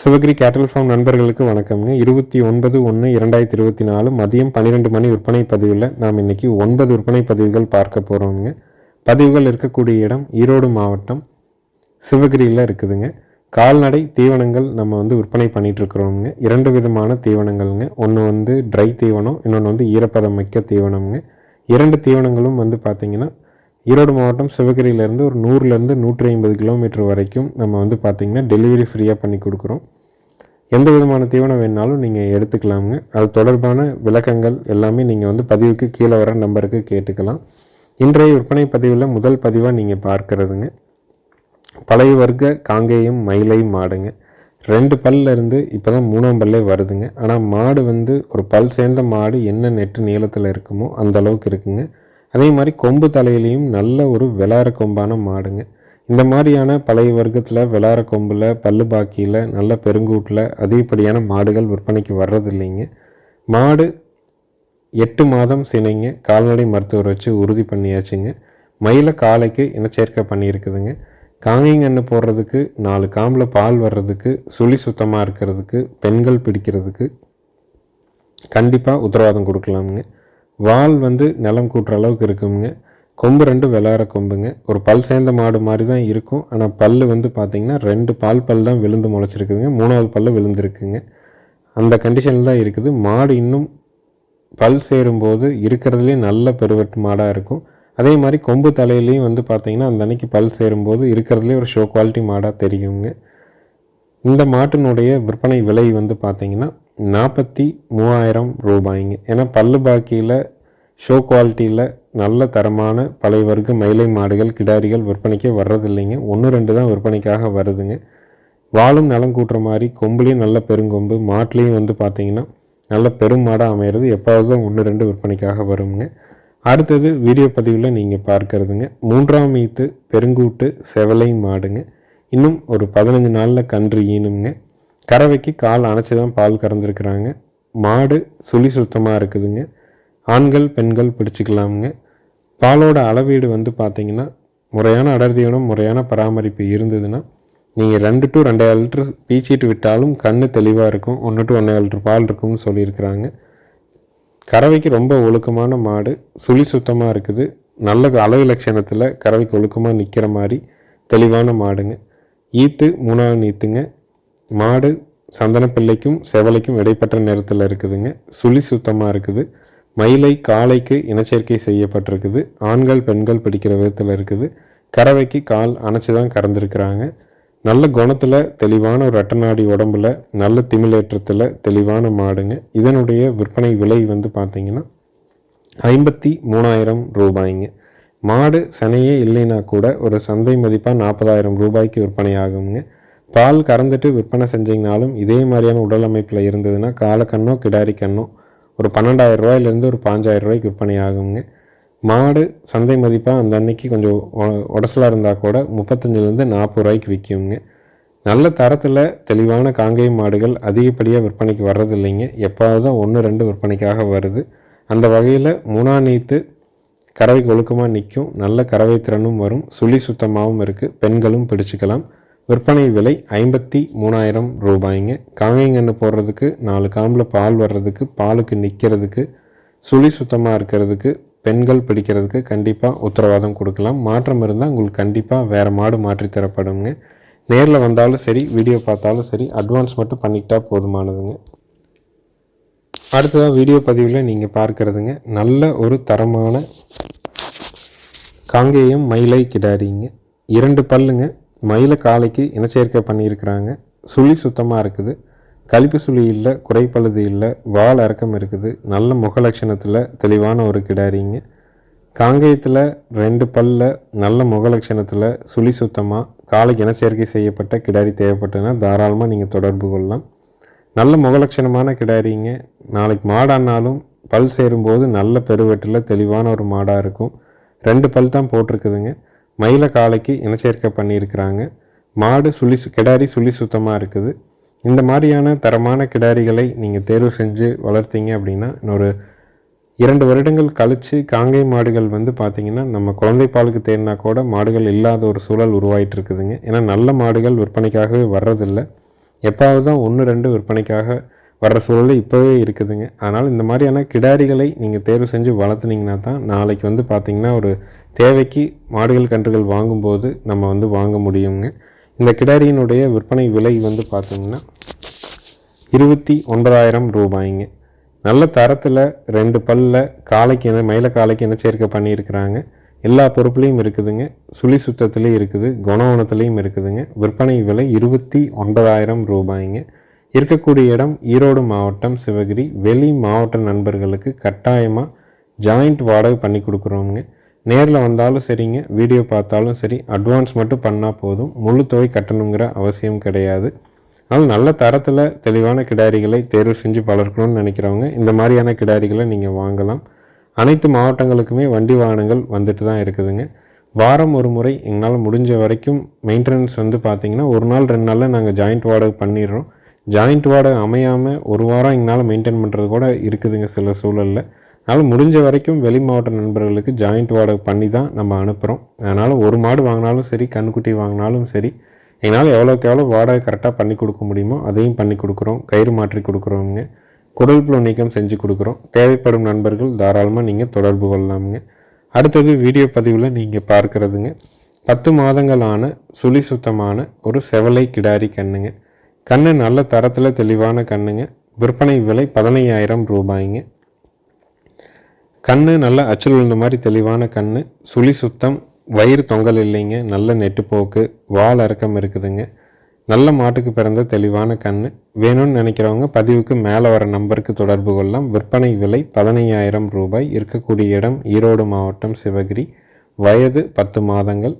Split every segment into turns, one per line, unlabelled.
சிவகிரி கேட்டல் ஃபார்ம் நண்பர்களுக்கு வணக்கம்ங்க. இருபத்தி ஒன்பது ஒன்று இரண்டாயிரத்தி இருபத்தி நாலு மதியம் பன்னிரெண்டு மணி விற்பனை பதிவில் நாம் இன்னைக்கு ஒன்பது விற்பனை பதிவுகள் பார்க்க போகிறோங்க பதிவுகள் இருக்கக்கூடிய இடம் ஈரோடு மாவட்டம் சிவகிரியில் இருக்குதுங்க. கால்நடை தீவனங்கள் நம்ம வந்து விற்பனை பண்ணிகிட்ருக்குறோங்க இரண்டு விதமான தீவனங்கள்ங்க. ஒன்று வந்து ட்ரை தீவனம் இன்னொன்று வந்து ஈரப்பதம் மிக்க தீவனம்ங்க. இரண்டு தீவனங்களும் வந்து பார்த்திங்கன்னா ஈரோடு மாவட்டம் சிவகிரியிலேருந்து ஒரு நூறுலேருந்து நூற்றி ஐம்பது கிலோமீட்டர் வரைக்கும் நம்ம வந்து பார்த்திங்கன்னா டெலிவரி ஃப்ரீயாக பண்ணி கொடுக்குறோம். எந்த விதமான தீவனம் வேணாலும் நீங்கள் எடுத்துக்கலாமுங்க. அது தொடர்பான விளக்கங்கள் எல்லாமே நீங்கள் வந்து பதிவுக்கு கீழே வர நம்பருக்கு கேட்டுக்கலாம். இன்றைய விற்பனை பதிவில் முதல் பதிவாக நீங்கள் பார்க்கறதுங்க. பழைய வர்க்க காங்கேயம் மயிலையும் மாடுங்க. ரெண்டு பல்ல இருந்து இப்போ தான் மூணாம் பல்லே வருதுங்க. ஆனால் மாடு வந்து ஒரு பல் சேர்ந்த மாடு என்ன நெட்டு நீளத்தில் இருக்குமோ அந்த அளவுக்கு இருக்குங்க. அதே மாதிரி கொம்பு தலையிலையும் நல்ல ஒரு விளார கொம்பான மாடுங்க. இந்த மாதிரியான பழைய வர்க்கத்தில் விளார கொம்பில் பல்லு பாக்கியில் நல்ல பெருங்கூட்டில் அதிகப்படியான மாடுகள் விற்பனைக்கு வர்றதில்லைங்க. மாடு எட்டு மாதம் சினைங்க. கால்நடை மருத்துவர் வச்சு உறுதி பண்ணியாச்சுங்க. மயில காலைக்கு இனச்சேர்க்கை பண்ணியிருக்குதுங்க. காங்கைங்கன்று போடுறதுக்கு நாலு காம்பில் பால் வர்றதுக்கு சுழி சுத்தமாக இருக்கிறதுக்கு பெண்கள் பிடிக்கிறதுக்கு கண்டிப்பாக உத்தரவாதம் கொடுக்கலாமுங்க. வால் வந்து நிலம் கூட்டுற அளவுக்கு இருக்குங்க கொம்பு ரெண்டு விளாட கொம்புங்க. ஒரு பல் சேர்ந்த மாடு மாதிரி தான் இருக்கும். ஆனால் பல் வந்து பார்த்திங்கன்னா ரெண்டு பால் பல் தான் விழுந்து முளைச்சிருக்குதுங்க. மூணாவது பல்லு விழுந்திருக்குங்க. அந்த கண்டிஷனில் தான் இருக்குது. மாடு இன்னும் பல் சேரும்போது இருக்கிறதுலே நல்ல பெருவெட்டு மாடாக இருக்கும். அதே மாதிரி கொம்பு தலையிலையும் வந்து பார்த்திங்கன்னா அந்த அன்னைக்கு பல் சேரும்போது இருக்கிறதுலே ஒரு ஷோ குவாலிட்டி மாடாக தெரியுங்க. இந்த மாட்டினுடைய விற்பனை விலை வந்து பார்த்திங்கன்னா நாற்பத்தி மூவாயிரம் ரூபாய்ங்க. ஏன்னா பல்லு பாக்கியில் ஷோ குவாலிட்டியில் நல்ல தரமான பழைய வர்க்க மயிலை மாடுகள் கிடாரிகள் விற்பனைக்கே வர்றதில்லைங்க. ஒன்று ரெண்டு தான் விற்பனைக்காக வருதுங்க. வாழும் நலம் கூட்டுற மாதிரி கொம்புலேயும் நல்ல பெருங்கொம்பு மாட்டிலையும் வந்து பார்த்திங்கன்னா நல்ல பெரும் மாடாக அமையிறது எப்பாவது தான் ஒன்று ரெண்டு விற்பனைக்காக வருங்க. அடுத்தது வீடியோ பதிவில் நீங்கள் பார்க்கறதுங்க. மூன்றாம் ஈத்து பெருங்கூட்டு செவலை மாடுங்க. இன்னும் ஒரு பதினஞ்சு நாளில் கன்று ஈனுங்க. கறவைக்கு கால் அணைச்சி தான் பால் கறந்துருக்குறாங்க. மாடு சுழி சுத்தமாக இருக்குதுங்க. ஆண்கள் பெண்கள் பிடிச்சிக்கலாமுங்க. பாலோட அளவீடு வந்து பார்த்தீங்கன்னா முறையான அடர் முறையான பராமரிப்பு இருந்ததுன்னா நீங்கள் ரெண்டு டு ரெண்டாயிரம் லிட்டர் பீச்சிட்டு விட்டாலும் கண் தெளிவாக இருக்கும். ஒன்று டு ஒன்றரை லிட்டர் பால் இருக்கும்னு சொல்லியிருக்கிறாங்க. கறவைக்கு ரொம்ப ஒழுக்கமான மாடு. சுழி சுத்தமாக இருக்குது. நல்ல அளவு லட்சணத்தில் கறவைக்கு ஒழுக்கமாக நிற்கிற மாதிரி தெளிவான மாடுங்க. ஈத்து மூணாவது ஈத்துங்க. மாடு சந்தனப்பிள்ளைக்கும் செவலைக்கும் இடைப்பட்ட நேரத்தில் இருக்குதுங்க. சுழி சுத்தமாக இருக்குது. மயிலை காலைக்கு இனச்சேர்க்கை செய்யப்பட்டிருக்குது. ஆண்கள் பெண்கள் பிடிக்கிற விதத்தில் இருக்குது. கறவைக்கு கால் அணைச்சி தான் கறந்துருக்குறாங்க. நல்ல குணத்தில் தெளிவான ஒரு அட்டநாடி உடம்புல நல்ல திமிலேற்றத்தில் தெளிவான மாடுங்க. இதனுடைய விற்பனை விலை வந்து பார்த்திங்கன்னா ஐம்பத்தி மூணாயிரம் ரூபாய்ங்க. மாடு சனையே இல்லைன்னா கூட ஒரு சந்தை மதிப்பாக நாற்பதாயிரம் ரூபாய்க்கு விற்பனை ஆகுங்க. பால் கறந்துட்டு விற்பனை செஞ்சீங்கனாலும் இதே மாதிரியான உடல் அமைப்பில் இருந்ததுன்னா காலக்கண்ணோ கிடாரி கண்ணோ ஒரு பன்னெண்டாயிரம் ரூபாயிலேருந்து ஒரு பாஞ்சாயிரம் ரூபாய்க்கு விற்பனை ஆகுங்க. மாடு சந்தை மதிப்பாக அந்த அன்னைக்கு கொஞ்சம் உடசலாக இருந்தால் கூட முப்பத்தஞ்சிலேருந்து நாற்பது ரூபாய்க்கு விற்குங்க நல்ல தரத்தில் தெளிவான காங்கேயம் மாடுகள் அதிகப்படியாக விற்பனைக்கு வர்றதில்லைங்க. எப்பாவது தான் ஒன்று ரெண்டு விற்பனைக்காக வருது. அந்த வகையில் மூணா நீத்து கறவைக்கு ஒழுக்கமாக நிற்கும் நல்ல கறவை திறனும் வரும். சுழி சுத்தமாகவும் இருக்குது பெண்களும் பிடிச்சிக்கலாம். விற்பனை விலை ஐம்பத்தி மூணாயிரம் ரூபாய்ங்க. காங்கைங்கன்று போடுறதுக்கு நாலு காம்பில் பால் வர்றதுக்கு பாலுக்கு நிற்கிறதுக்கு சுழி சுத்தமாக இருக்கிறதுக்கு பெண்கள் பிடிக்கிறதுக்கு கண்டிப்பாக உத்தரவாதம் கொடுக்கலாம். மாற்றம் இருந்தால் உங்களுக்கு கண்டிப்பாக வேறு மாடு மாற்றி தரப்படுங்க. நேரில் வந்தாலும் சரி வீடியோ பார்த்தாலும் சரி அட்வான்ஸ் மட்டும் பண்ணிக்கிட்டா போதுமானதுங்க. அடுத்ததாக வீடியோ பதிவில் நீங்கள் பார்க்குறதுங்க. நல்ல ஒரு தரமான காங்கேயம் மயிலை கிடாரிங்க. இரண்டு பல்லுங்க. மயில காலைக்கு இனச்சேர்க்கை பண்ணியிருக்கிறாங்க. சுழி சுத்தமாக இருக்குது. கழிப்பு சுழி இல்லை குறைப்பழுது இல்லை வால் அறக்கம் இருக்குது. நல்ல முகலட்சணத்தில் தெளிவான ஒரு கிடாரிங்க. காங்கேயத்தில் ரெண்டு பல்ல நல்ல முகலட்சணத்தில் சுழி சுத்தமாக காலைக்கு இனச்சேர்க்கை செய்யப்பட்ட கிடாரி தேவைப்பட்டதுன்னா தாராளமாக நீங்கள் தொடர்பு கொள்ளலாம். நல்ல முகலட்சணமான கிடாரிங்க. நாளைக்கு மாடானாலும் பல் சேரும்போது நல்ல பெருவெட்டில் தெளிவான ஒரு மாடாக இருக்கும். ரெண்டு பல் தான் போட்டிருக்குதுங்க. மயில காலைக்கு இனச்சேர்க்கை பண்ணியிருக்கிறாங்க. மாடு சுழி சு கிடாரி சுழி சுத்தமாக இருக்குது. இந்த மாதிரியான தரமான கிடாரிகளை நீங்கள் தேர்வு செஞ்சு வளர்த்தீங்க அப்படின்னா இன்னொரு இரண்டு வருடங்கள் கழித்து காங்கை மாடுகள் வந்து பார்த்திங்கன்னா நம்ம குழந்தை பாலுக்கு தேடினா கூட மாடுகள் இல்லாத ஒரு சூழல் உருவாகிட்டு இருக்குதுங்க ஏன்னா நல்ல மாடுகள் விற்பனைக்காகவே வர்றதில்லை. எப்பாவது தான் ஒன்று ரெண்டு விற்பனைக்காக வர்ற சூழல் இப்போவே இருக்குதுங்க. அதனால் இந்த மாதிரியான கிடாரிகளை நீங்கள் தேர்வு செஞ்சு வளர்த்துனீங்கன்னா தான் நாளைக்கு வந்து பார்த்திங்கன்னா ஒரு தேவைக்கு மாடுகள் கன்றுகள் வாங்கும்போது நம்ம வந்து வாங்க முடியுங்க. இந்த கிடாரியினுடைய விற்பனை விலை வந்து பார்த்திங்கன்னா இருபத்தி ஒன்பதாயிரம் ரூபாய்ங்க. நல்ல தரத்தில் ரெண்டு பல்ல காலைக்கு என்ன மயில காலைக்கு என்ன சேர்க்கை பண்ணியிருக்கிறாங்க. எல்லா பொறுப்புலேயும் இருக்குதுங்க. சுழி சுத்தத்துலேயும் இருக்குது குணவனத்துலேயும் இருக்குதுங்க. விற்பனை விலை இருபத்தி ஒன்பதாயிரம் ரூபாய்ங்க. இருக்கக்கூடிய இடம் ஈரோடு மாவட்டம் சிவகிரி. வெளி மாவட்ட நண்பர்களுக்கு கட்டாயமாக ஜாயிண்ட் வாடகை பண்ணி கொடுக்குறோங்க நேரில் வந்தாலும் சரிங்க வீடியோ பார்த்தாலும் சரி அட்வான்ஸ் மட்டும் பண்ணால் போதும். முழு தொகை கட்டணுங்கிற அவசியம் கிடையாது. அதனால் நல்ல தரத்தில் தெளிவான கிடாரிகளை தேர்வு செஞ்சு வளர்க்கணும்னு நினைக்கிறவங்க இந்த மாதிரியான கிடாரிகளை நீங்கள் வாங்கலாம். அனைத்து மாவட்டங்களுக்குமே வண்டி வாகனங்கள் வந்துட்டு தான் இருக்குதுங்க. வாரம் ஒரு முறை எங்களால் முடிஞ்ச வரைக்கும் மெயின்டெனன்ஸ் வந்து பார்த்திங்கன்னா ஒரு நாள் ரெண்டு நாளில் நாங்கள் ஜாயிண்ட் வாடகை பண்ணிடுறோம். ஜாயிண்ட் வாடகை அமையாமல் ஒரு வாரம் எங்களால் மெயின்டைன் பண்ணுறது கூட இருக்குதுங்க சில சூழலில். அதனால் முடிஞ்ச வரைக்கும் வெளி மாவட்ட நண்பர்களுக்கு ஜாயிண்ட் வாடகை பண்ணி தான் நம்ம அனுப்புகிறோம் அதனால் ஒரு மாடு வாங்கினாலும் சரி கண்ணுக்குட்டி வாங்கினாலும் சரி எங்களால் எவ்வளோக்கு எவ்வளோ வாடகை கரெக்டாக பண்ணி கொடுக்க முடியுமோ அதையும் பண்ணி கொடுக்குறோம். கயிறு மாற்றி கொடுக்குறோங்க குடல் புழு நீக்கம் செஞ்சு கொடுக்குறோம். தேவைப்படும் நண்பர்கள் தாராளமாக நீங்கள் தொடர்பு கொள்ளலாமுங்க. அடுத்தது வீடியோ பதிவில் நீங்கள் பார்க்குறதுங்க. பத்து மாதங்களான சுழி சுத்தமான ஒரு செவலை கிடாரி கண்ணுங்க. கண்ணு நல்ல தரத்தில் தெளிவான கண்ணுங்க. விற்பனை விலை பதினையாயிரம் ரூபாய்ங்க. கண்ணு நல்ல அச்சல் விழுந்த மாதிரி தெளிவான கண்ணு சுழி சுத்தம் வயிறு தொங்கல் இல்லைங்க நல்ல நெட்டுப்போக்கு வால் இறக்கம் இருக்குதுங்க. நல்ல மாட்டுக்கு பிறந்த தெளிவான கண் வேணும்னு நினைக்கிறவங்க பதிவுக்கு மேலே வர நம்பருக்கு தொடர்பு கொள்ளலாம். விற்பனை விலை பதினையாயிரம் ரூபாய். இருக்கக்கூடிய இடம் ஈரோடு மாவட்டம் சிவகிரி. வயது பத்து மாதங்கள்.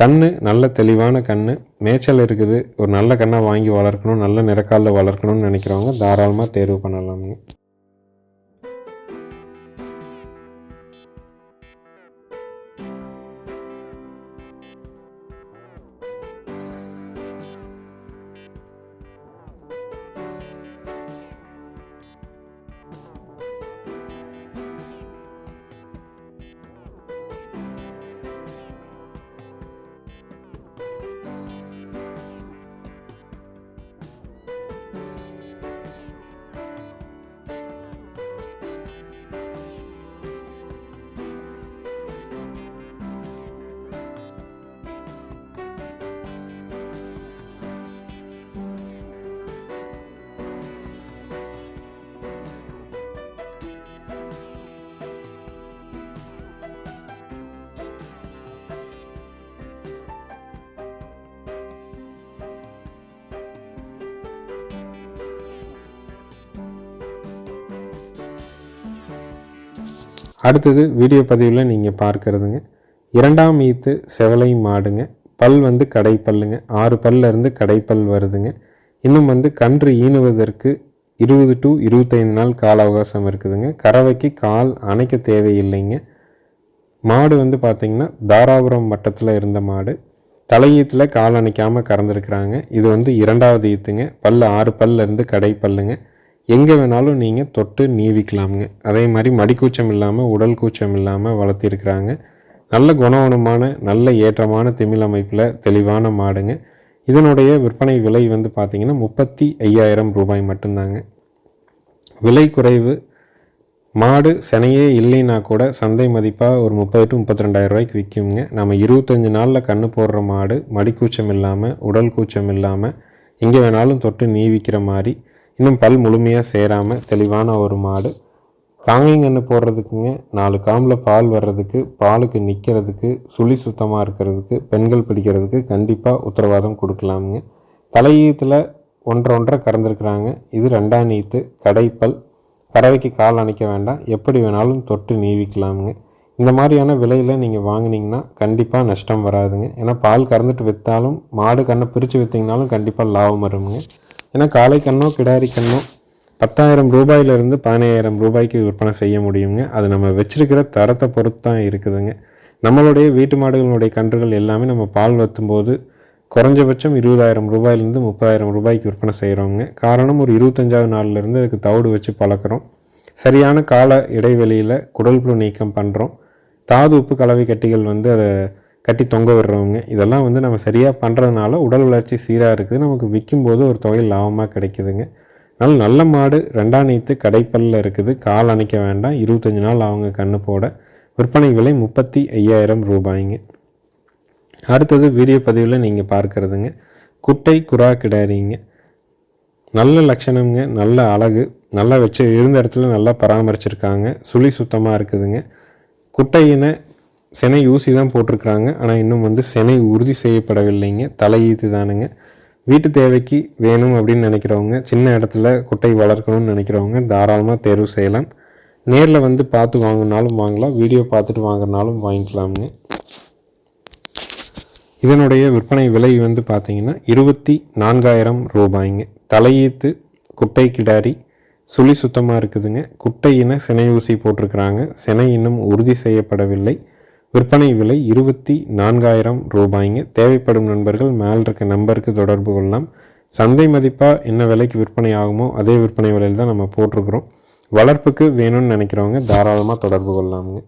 கண் நல்ல தெளிவான கண் மேய்ச்சல் இருக்குது. ஒரு நல்ல கண்ணாக வாங்கி வளர்க்கணும் நல்ல நிறக்காலில் வளர்க்கணும்னு நினைக்கிறவங்க தாராளமாக தேர்வு பண்ணலாமுங்க. அடுத்தது வீடியோ பதிவில் நீங்கள் பார்க்குறதுங்க. இரண்டாம் ஈத்து செவலை மாடுங்க. பல் வந்து கடைப்பல்லுங்க. ஆறு பல்லிருந்து கடைப்பல் வருதுங்க. இன்னும் வந்து கன்று ஈனுவதற்கு இருபது டு இருபத்தைந்து நாள் கால அவகாசம் இருக்குதுங்க. கறவைக்கு கால் அணைக்க தேவையில்லைங்க. மாடு வந்து பார்த்திங்கன்னா தாராபுரம் மட்டத்தில் இருந்த மாடு. தலையீத்தில் கால் அணைக்காமல் கறந்துருக்குறாங்க. இது வந்து இரண்டாவது ஈத்துங்க. பல் ஆறு பல்லிருந்து கடைப்பல்லுங்க. கடை பல்லுங்க எங்கே வேணாலும் நீங்கள் தொட்டு நீவிக்கலாமுங்க. அதே மாதிரி மடிக்கூச்சம் இல்லாமல் உடல் கூச்சம் இல்லாமல் வளர்த்திருக்கிறாங்க. நல்ல குணவனமான நல்ல ஏற்றமான திமிழ் அமைப்பில் தெளிவான மாடுங்க. இதனுடைய விற்பனை விலை வந்து பார்த்திங்கன்னா முப்பத்தி ஐயாயிரம் ரூபாய் மட்டும்தாங்க. விலை குறைவு மாடு செனையே இல்லைன்னா கூட சந்தை மதிப்பாக ஒரு முப்பது டு முப்பத்தி ரெண்டாயிரம் ரூபாய்க்கு விற்குங்க நம்ம இருபத்தஞ்சி நாளில் கன்று போடுற மாடு மடிக்கூச்சம் இல்லாமல் உடல் கூச்சம் இல்லாமல் எங்கே வேணாலும் தொட்டு நீவிக்கிற மாதிரி இன்னும் பல் முழுமையாக சேராமல் தெளிவான ஒரு மாடு. காங்கைங்கன்று போடுறதுக்குங்க நாலு காம்பில் பால் வர்றதுக்கு பாலுக்கு நிற்கிறதுக்கு சுழி சுத்தமாக இருக்கிறதுக்கு பெண்கள் பிடிக்கிறதுக்கு கண்டிப்பாக உத்தரவாதம் கொடுக்கலாமுங்க. தலையீத்தில் ஒன்றை ஒன்றை கறந்துருக்குறாங்க. இது ரெண்டாம் நீத்து கடைப்பல் கறவைக்கு கால் அணைக்க வேண்டாம். எப்படி வேணாலும் தொட்டு நீவிக்கலாமுங்க. இந்த மாதிரியான விலையில் நீங்கள் வாங்கினீங்கன்னா கண்டிப்பாக நஷ்டம் வராதுங்க. ஏன்னா பால் கறந்துட்டு விற்றாலும் மாடு கண்ணை பிரித்து விற்றிங்கனாலும் கண்டிப்பாக லாபம் வருங்க. ஏன்னா காளை கண்ணோ கிடாரி கண்ணோ பத்தாயிரம் ரூபாயிலிருந்து பதினாயிரம் ரூபாய்க்கு விற்பனை செய்ய முடியுங்க. அது நம்ம வச்சுருக்கிற தரத்தை பொறுத்து தான் இருக்குதுங்க. நம்மளுடைய வீட்டு மாடுகளுடைய கன்றுகள் எல்லாமே நம்ம பால் வத்தும்போது குறைஞ்சபட்சம் இருபதாயிரம் ரூபாயிலேருந்து முப்பதாயிரம் ரூபாய்க்கு விற்பனை செய்கிறோங்க காரணம் ஒரு இருபத்தஞ்சாவது நாள்லேருந்து அதுக்கு தவிடு வச்சு பழக்கிறோம். சரியான கால இடைவெளியில் குடல் புழு நீக்கம் பண்ணுறோம் தாது உப்பு கலவை கட்டிகள் வந்து அதை கட்டி தொங்க விடுறவங்க. இதெல்லாம் வந்து நம்ம சரியாக பண்ணுறதுனால உடல் வளர்ச்சி சீராக இருக்குது. நமக்கு விற்கும்போது ஒரு தொகை லாபமாக கிடைக்குதுங்க. அதனால் நல்ல மாடு ரெண்டாம் நீத்து கடைப்பல்ல இருக்குது. கால் அணைக்க வேண்டாம். இருபத்தஞ்சி நாள் அவங்க கண்ணு போட. விற்பனை விலை முப்பத்தி ஐயாயிரம் ரூபாய்ங்க. அடுத்தது வீடியோ பதிவில் நீங்கள் பார்க்குறதுங்க. குட்டை குரா கிடாரிங்க. நல்ல லட்சணம்ங்க. நல்ல அழகு. நல்லா வச்சு இருந்த இடத்துல நல்லா பராமரிச்சிருக்காங்க. சுழி சுத்தமாக இருக்குதுங்க. குட்டையினை செனை ஊசி தான் போட்டிருக்கிறாங்க. ஆனால் இன்னும் வந்து செனை உறுதி செய்யப்படவில்லைங்க. தலையீத்து தானுங்க. வீட்டு தேவைக்கு வேணும் அப்படின்னு நினைக்கிறவங்க சின்ன இடத்துல குட்டை வளர்க்கணும்னு நினைக்கிறவங்க தாராளமாக தேர்வு செய்யலாம். நேரில் வந்து பார்த்து வாங்கினாலும் வாங்கலாம். வீடியோ பார்த்துட்டு வாங்கினாலும் வாங்கிக்கலாம்ங்க. இதனுடைய விற்பனை விலை வந்து பார்த்திங்கன்னா இருபத்தி நான்காயிரம் ரூபாய்ங்க தலையீத்து குட்டை கிடாரி சுழி சுத்தமாக இருக்குதுங்க. குட்டையின சினை ஊசி போட்டிருக்கிறாங்க. சினை இன்னும் உறுதி செய்யப்படவில்லை. விற்பனை விலை இருபத்தி நான்காயிரம் ரூபாய்ங்க. தேவைப்படும் நண்பர்கள் மேல் இருக்க நம்பருக்கு தொடர்பு கொள்ளலாம். சந்தை மதிப்பாக என்ன விலைக்கு விற்பனை ஆகுமோ அதே விற்பனை விலையில் தான் நம்ம போட்டிருக்கிறோம். வளர்ப்புக்கு வேணும்னு நினைக்கிறவங்க தாராளமாக தொடர்பு கொள்ளலாமுங்க.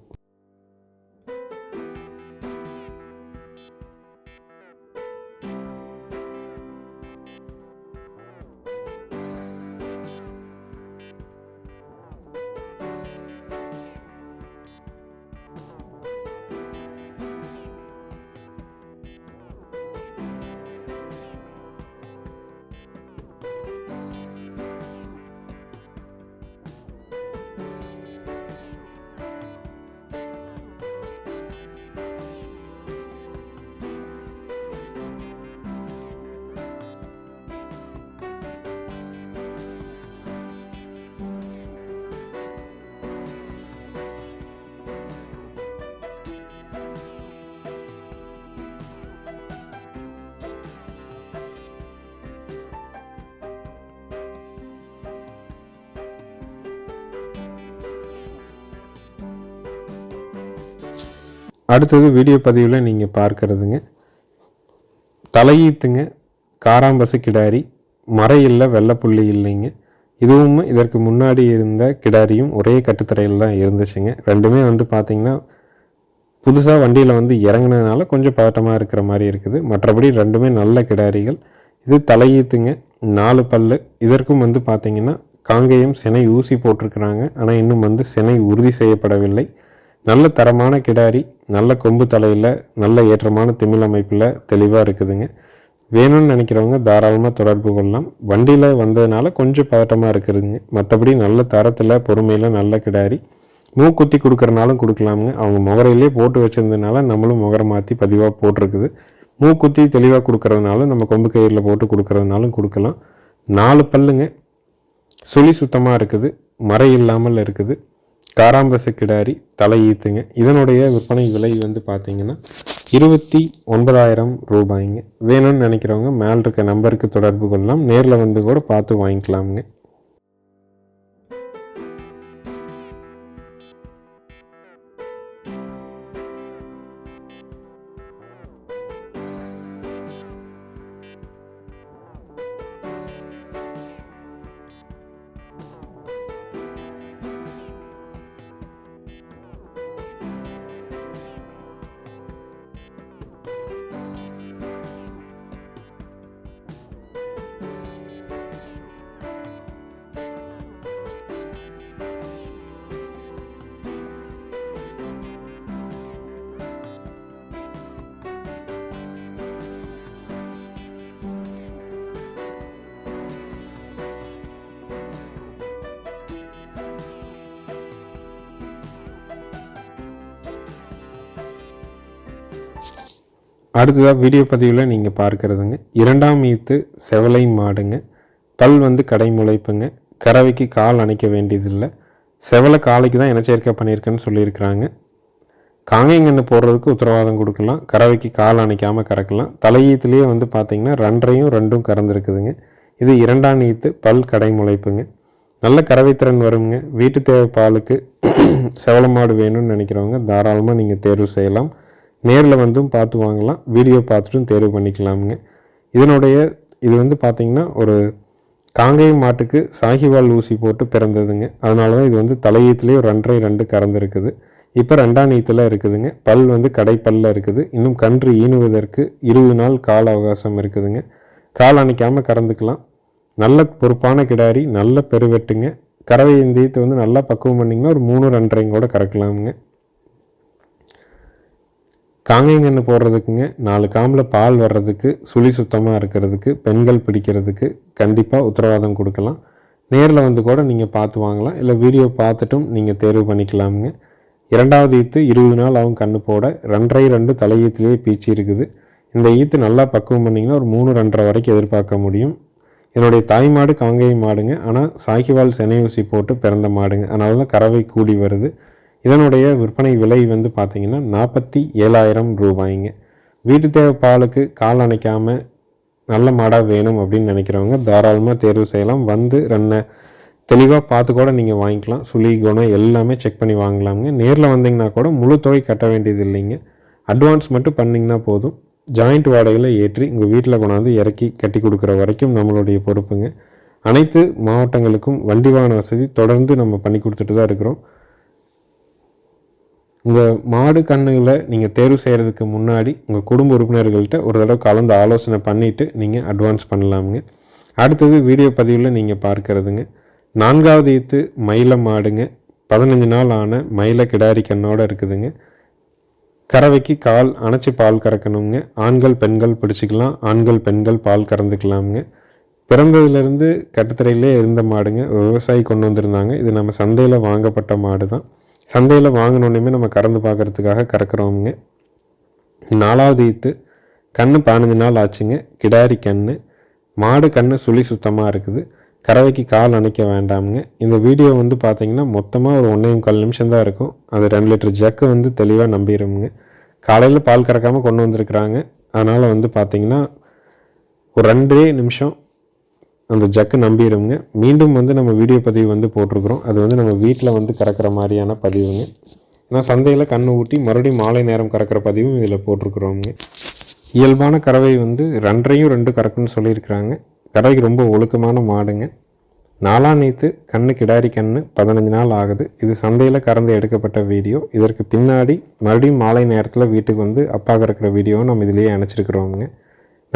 அடுத்தது வீடியோ பதிவில் நீங்கள் பார்க்குறதுங்க. தலையீத்துங்க காராம்பசு கிடாரி மறை இல்லை வெள்ளைப்புள்ளி இல்லைங்க. இதுவும் இதற்கு முன்னாடி இருந்த கிடாரியும் ஒரே கட்டுத்தரையில் தான் இருந்துச்சுங்க. ரெண்டுமே வந்து பார்த்திங்கன்னா புதுசாக வண்டியில் வந்து இறங்கினதுனால கொஞ்சம் பதட்டமாக இருக்கிற மாதிரி இருக்குது. மற்றபடி ரெண்டுமே நல்ல கிடாரிகள். இது தலையீத்துங்க நாலு பல்லு. இதற்கும் வந்து பார்த்திங்கன்னா காங்கேயம் சினை ஊசி போட்டிருக்கிறாங்க. ஆனால் இன்னும் வந்து சினை உறுதி செய்யப்படவில்லை. நல்ல தரமான கிடாரி நல்ல கொம்பு தலையில் நல்ல ஏற்றமான திமிழ் அமைப்பில் தெளிவாக இருக்குதுங்க. வேணும்னு நினைக்கிறவங்க தாராளமாக தொடர்பு கொள்ளலாம். வண்டியில் வந்ததுனால கொஞ்சம் பதட்டமாக இருக்குதுங்க. மற்றபடி நல்ல தரத்தில் பொறுமையில் நல்ல கிடாரி. மூக்குத்தி கொடுக்குறனாலும் கொடுக்கலாமுங்க. அவங்க முகரையிலே போட்டு வச்சுருந்ததுனால நம்மளும் முகரை மாற்றி பதிவாக போட்டிருக்குது. மூக்குத்தி தெளிவாக கொடுக்குறதுனாலும் நம்ம கொம்பு கயிறில் போட்டு கொடுக்குறதுனாலும் கொடுக்கலாம். நாலு பல்லுங்க. சுழி சுத்தமாக இருக்குது. மறை இல்லாமல் இருக்குது. காராம்பசு கிடாரி தலை ஈத்துங்க இதனுடைய விற்பனை விலை வந்து பார்த்தீங்கன்னா இருபத்தி ஒன்பதாயிரம் ரூபாய்ங்க. வேணும்னு நினைக்கிறவங்க மேல் இருக்க நம்பருக்கு தொடர்பு கொள்ளலாம். நேரில் வந்து கூட பார்த்து வாங்கிக்கலாமுங்க. அடுத்ததாக வீடியோ பதிவில் நீங்கள் பார்க்குறதுங்க. இரண்டாம் ஈத்து செவலை மாடுங்க. பல் வந்து கடை முளைப்புங்க. கறவைக்கு கால் அணைக்க வேண்டியதில்லை. செவலை காலைக்கு தான் இனச்சேர்க்கை பண்ணியிருக்கேன்னு சொல்லியிருக்கிறாங்க. காங்கைங்கன்று போடுறதுக்கு உத்தரவாதம் கொடுக்கலாம். கறவைக்கு கால் அணைக்காமல் கறக்கலாம். தலையீத்துலேயே வந்து பார்த்திங்கன்னா ரெண்டரையும் ரெண்டும் கறந்துருக்குதுங்க. இது இரண்டாம் ஈத்து பல் கடை முளைப்புங்க. நல்ல கறவைத்திறன் வருங்க. வீட்டு தேவை பாலுக்கு செவலமாடு வேணும்னு நினைக்கிறவங்க தாராளமாக நீங்கள் தேர்வு செய்யலாம். நேரில் வந்தும் பார்த்து வாங்கலாம். வீடியோ பார்த்துட்டும் தேர்வு பண்ணிக்கலாமுங்க. இதனுடைய இது வந்து பார்த்திங்கன்னா ஒரு காங்கேய மாட்டுக்கு சாகிவால் ஊசி போட்டு பிறந்ததுங்க. அதனால தான் இது வந்து தலையீத்துலேயே ஒரு ரெண்டரை ரெண்டு கறந்துருக்குது இப்போ ரெண்டாம் நீத்தில் இருக்குதுங்க. பல் வந்து கடைப்பல்ல இருக்குது. இன்னும் கன்று ஈனுவதற்கு இருபது நாள் கால அவகாசம் இருக்குதுங்க. கால் அணைக்காமல் கறந்துக்கலாம். நல்ல பொறுப்பான கிடாரி நல்ல பெருவெட்டுங்க. கறவை இந்தியத்தை வந்து நல்லா பக்குவம் பண்ணிங்கன்னா ஒரு மூணு ரெண்டரைங்க கூட கறக்கலாமுங்க. காங்கைங்கன்று போடுறதுக்குங்க நாலு காம்பில் பால் வர்றதுக்கு சுழி சுத்தமாக இருக்கிறதுக்கு பெண்கள் பிடிக்கிறதுக்கு கண்டிப்பாக உத்தரவாதம் கொடுக்கலாம். நேரில் வந்து கூட நீங்கள் பார்த்து வாங்கலாம். இல்லை வீடியோ பார்த்துட்டும் நீங்கள் தேர்வு பண்ணிக்கலாமுங்க. இரண்டாவது ஈத்து இருபது நாள் ஆகும் கண்ணு போட. ரெண்டரை ரெண்டு தலையீத்துலேயே பீச்சி இருக்குது. இந்த ஈத்து நல்லா பக்குவம் பண்ணிங்கன்னா ஒரு மூணு ரெண்டரை வரைக்கும் எதிர்பார்க்க முடியும். என்னுடைய தாய் மாடு காங்கேயம் மாடுங்க. ஆனால் சாகிவால் செனையூசி ஊசி போட்டு பிறந்த மாடுங்க. அதனால தான் கறவை கூடி வருது. இதனுடைய விற்பனை விலை வந்து பார்த்திங்கன்னா நாற்பத்தி ஏழாயிரம் ரூபாய்ங்க. வீட்டு தேவை பாலுக்கு கால் அணைக்காமல் நல்ல மாடாக வேணும் அப்படின்னு நினைக்கிறவங்க தாராளமாக தேர்வு செய்யலாம். வந்து ரெண்டை தெளிவாக பார்த்து கூட நீங்கள் வாங்கிக்கலாம். சுழி குணம் எல்லாமே செக் பண்ணி வாங்கலாமுங்க. நேரில் வந்தீங்கன்னா கூட முழு தொகை கட்ட வேண்டியது இல்லைங்க. அட்வான்ஸ் மட்டும் பண்ணிங்கன்னா போதும். ஜாயிண்ட் வாடகையில் ஏற்றி உங்கள் வீட்டில் கொண்டாந்து இறக்கி கட்டி கொடுக்குற வரைக்கும் நம்மளுடைய பொறுப்புங்க. அனைத்து மாவட்டங்களுக்கும் வண்டி வாகன வசதி தொடர்ந்து நம்ம பண்ணி கொடுத்துட்டு தான் இருக்கிறோம். உங்கள் மாடு கண்ணுகளை நீங்கள் தேர்வு செய்கிறதுக்கு முன்னாடி உங்கள் குடும்ப உறுப்பினர்கள்ட்ட ஒரு தடவை கலந்து ஆலோசனை பண்ணிவிட்டு நீங்கள் அட்வான்ஸ் பண்ணலாமுங்க. அடுத்தது வீடியோ பதிவில் நீங்கள் பார்க்கறதுங்க. நான்காவது ஈத்து மயில மாடுங்க. பதினஞ்சு நாள் ஆன மயில கிடாரி கண்ணோடு இருக்குதுங்க. கறவைக்கு கால் அணைச்சி பால் கறக்கணுங்க. ஆண்கள் பெண்கள் பிடிச்சிக்கலாம். ஆண்கள் பெண்கள் பால் கறந்துக்கலாமுங்க. பிறந்ததுலேருந்து கட்டுத்தரையிலே இருந்த மாடுங்க. விவசாயி கொண்டு வந்திருந்தாங்க. இது நம்ம சந்தையில் வாங்கப்பட்ட மாடு தான் சந்தையில் வாங்கினோடனே நம்ம கறந்து பார்க்குறதுக்காக கறக்குறோமுங்க நாலாவது ஈத்து கன்று பதினஞ்சு நாள் ஆச்சுங்க. கிடாரி கன்று மாடு கன்று சுழி சுத்தமாக இருக்குது. கறவைக்கு கால் அணைக்க வேண்டாமுங்க. இந்த வீடியோ வந்து பார்த்திங்கன்னா மொத்தமாக ஒரு ஒன்றே முக்கால் நிமிஷம் தான் இருக்கும். அது ரெண்டு லிட்டர் ஜக்கு வந்து தெளிவாக நம்பிடுங்க காலையில் பால் கறக்காமல் கொண்டு வந்திருக்கிறாங்க. அதனால் வந்து பார்த்திங்கன்னா ஒரு ரெண்டே நிமிஷம் அந்த ஜக்கு நம்பிடுங்க. மீண்டும் வந்து நம்ம வீடியோ பதிவு வந்து போட்டிருக்கிறோம். அது வந்து நம்ம வீட்டில் வந்து கறக்கிற மாதிரியான பதிவுங்க. ஏன்னா சந்தையில் கண்ணு ஊட்டி மறுபடியும் மாலை நேரம் கறக்கிற பதிவும் இதில் போட்டிருக்குறோங்க இயல்பான கறவை வந்து ரெண்டரையும் ரெண்டு கறக்குன்னு சொல்லியிருக்கிறாங்க. கறவைக்கு ரொம்ப ஒழுக்கமான மாடுங்க. நாலாம் நீத்து கண்ணு கிடாரி கண்ணு பதினஞ்சு நாள் ஆகுது. இது சந்தையில் கறந்து எடுக்கப்பட்ட வீடியோ. இதற்கு பின்னாடி மறுபடியும் மாலை நேரத்தில் வீட்டுக்கு வந்து அப்பா கறக்கிற வீடியோவும் நம்ம இதிலேயே அணைச்சிருக்கிறோமுங்க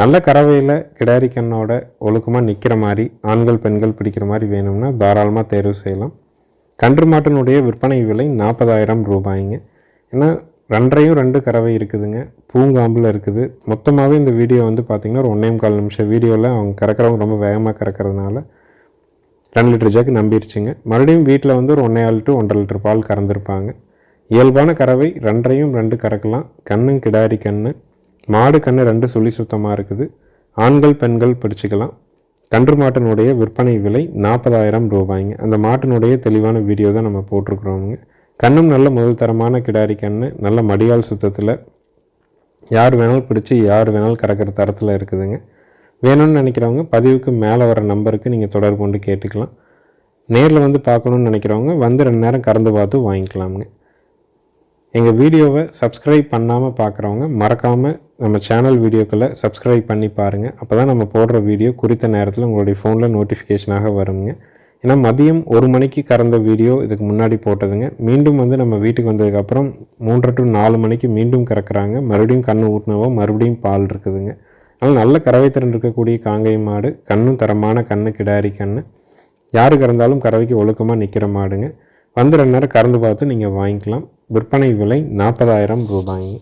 நல்ல கறவையில் கிடாரி கண்ணோட ஒழுக்கமாக நிற்கிற மாதிரி ஆண்கள் பெண்கள் பிடிக்கிற மாதிரி வேணும்னா தாராளமாக தேர்வு செய்யலாம். கன்று மாட்டினுடைய விற்பனை விலை நாற்பதாயிரம் ரூபாய்ங்க. ஏன்னா ரெண்டரையும் ரெண்டு கறவை இருக்குதுங்க. பூங்காம்பில் இருக்குது. மொத்தமாகவே இந்த வீடியோ வந்து பார்த்திங்கன்னா ஒரு ஒன்றே கால் நிமிஷம் வீடியோவில் அவங்க கறக்கிறவங்க ரொம்ப வேகமாக கறக்கிறதுனால ரெண்டு லிட்டர் ஜாக்கு நம்பிடுச்சுங்க மறுபடியும் வீட்டில் வந்து ஒரு ஒன்றே ஆள் டு ஒன்றரை லிட்டர் பால் கறந்துருப்பாங்க. இயல்பான கறவை ரெண்டரையும் ரெண்டு கறக்கலாம். கண்ணும் கிடாரி கண்ணு. மாடு கண்ணு ரெண்டு சுழி சுத்தமாக இருக்குது. ஆண்கள் பெண்கள் பிடிச்சிக்கலாம். கன்று மாட்டினுடைய விற்பனை விலை நாற்பதாயிரம் ரூபாய்ங்க. அந்த மாட்டினுடைய தெளிவான வீடியோ தான் நம்ம போட்டிருக்குறோங்க கண்ணும் நல்ல முதல் தரமான கிடாரி கண்ணு நல்ல மடியால் சுத்தத்தில். யார் வேணாலும் பிடிச்சி யார் வேணாலும் கறக்கிற தரத்தில் இருக்குதுங்க. வேணும்னு நினைக்கிறவங்க பதிவுக்கு மேலே வர நம்பருக்கு நீங்கள் தொடர்பு கொண்டு கேட்டுக்கலாம். நேரில் வந்து பார்க்கணுன்னு நினைக்கிறவங்க வந்து ரெண்டு நேரம் கறந்து பார்த்து வாங்கிக்கலாமுங்க. எங்கள் வீடியோவை சப்ஸ்கிரைப் பண்ணாமல் பார்க்குறவங்க மறக்காமல் நம்ம சேனல் வீடியோக்களை சப்ஸ்கிரைப் பண்ணி பாருங்கள் அப்போ தான் நம்ம போடுற வீடியோ குறித்த நேரத்தில் உங்களுடைய ஃபோனில் நோட்டிஃபிகேஷனாக வருங்க. ஏன்னா மதியம் ஒரு மணிக்கு கறந்த வீடியோ இதுக்கு முன்னாடி போட்டதுங்க. மீண்டும் வந்து நம்ம வீட்டுக்கு வந்ததுக்கப்புறம் மூன்றரை டு நாலு மணிக்கு மீண்டும் கறக்குறாங்க. மறுபடியும் கண்ணு ஊட்டினவோ மறுபடியும் பால் இருக்குதுங்க. அதனால் நல்ல கறவை திறன் இருக்கக்கூடிய காங்கை மாடு கண்ணும் தரமான கண்ணு கிடாரி கண்ணு. யார் கறந்தாலும் கறவைக்கு ஒழுக்கமாக நிற்கிற மாடுங்க. வந்து ரெண்டு நேரம் கறந்து பார்த்து நீங்கள் வாங்கிக்கலாம். விற்பனை விலை நாற்பதாயிரம் ரூபாய்ங்க.